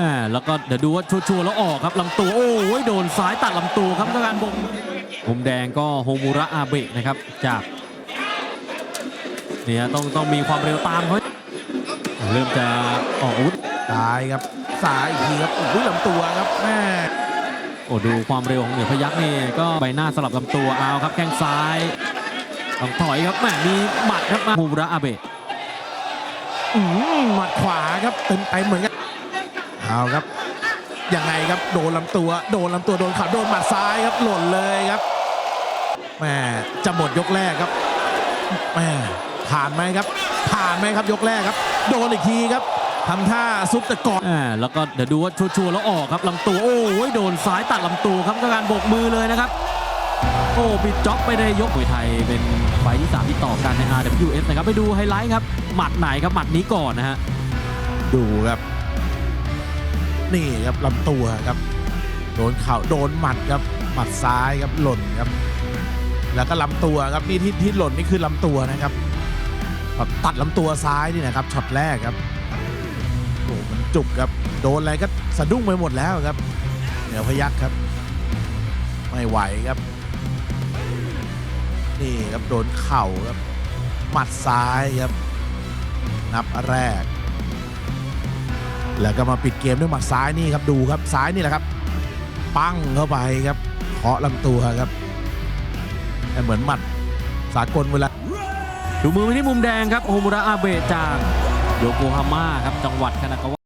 อ่าแล้วก็เดี๋ยวดูว่าชัวร์ๆแล้วออกครับลำตัวโอ้ยโดนซ้ายตัดลำตัวครับต้องการบงมุมแดงก็โฮมูระอาเบะนะครับจากเนี่ยต้องต้องมีความเร็วตามเขาเริ่มจะออกอาวุธซ้ายครับซ้ายอีกทีครับอุ้ยลำตัวครับแม่โอ้ดูความเร็วของเหนือพยักนี่ก็ใบหน้าสลับลำตัวเอาครับแข้งซ้ายต้องถอยครับแหมมีหมัดครับมาโฮมูระอาเบะอืมหมัดขวาครับเต็มไปเหมือนกัน เอาครับยังไงครับโดนลำตัวโดนลำตัวโดนเข่าโดนหมัดซ้ายครับหล่นเลยครับแม่จะหมดยกแรกครับแม่ผ่านไหมครับ ผ่านไหมครับยกแรกครับ โดนอีกทีครับทำท่าซุปตะกอนอ่าแล้วก็เดี๋ยวดูว่าชัวร์ๆแล้วออกครับลำตัวโอ้ยโดนซ้ายตัดลำตัวครับต้องการโบกมือเลยนะครับโอ้ปิดจ็อบไปในยกมวยไทยเป็นไฟล์ที่3ที่ต่อกันใน RWS นะครับไปดูไฮไลท์ครับหมัดไหนครับหมัดนี้ก่อนนะฮะดูครับ นี่ครับลำตัวครับ โดนเข่าโดนหมัดครับหมัดซ้ายครับหล่นครับ แล้วก็ลำตัวครับนี่ที่ที่หล่นนี่คือลำตัวนะครับแบบตัดลำตัวซ้ายนี่นะครับช็อตแรกครับโอ้มันจุกครับโดนอะไรก็สะดุ้งไปหมดแล้วครับเหนือพยักครับ ไม่ไหวครับ นี่ครับโดนเข่าครับหมัดซ้ายครับ นับแรก แล้วก็มาปิดเกมด้วยหมัดซ้ายนี่ครับดูครับซ้ายนี่แหละครับ ปั้งเข้าไปครับเคาะลำตัวครับแต่เหมือนหมัดสากลเวลาดูมือไปที่มุมแดงครับโฮมุระอาเบะจากโยโกฮาม่าครับจังหวัดคานากาวะ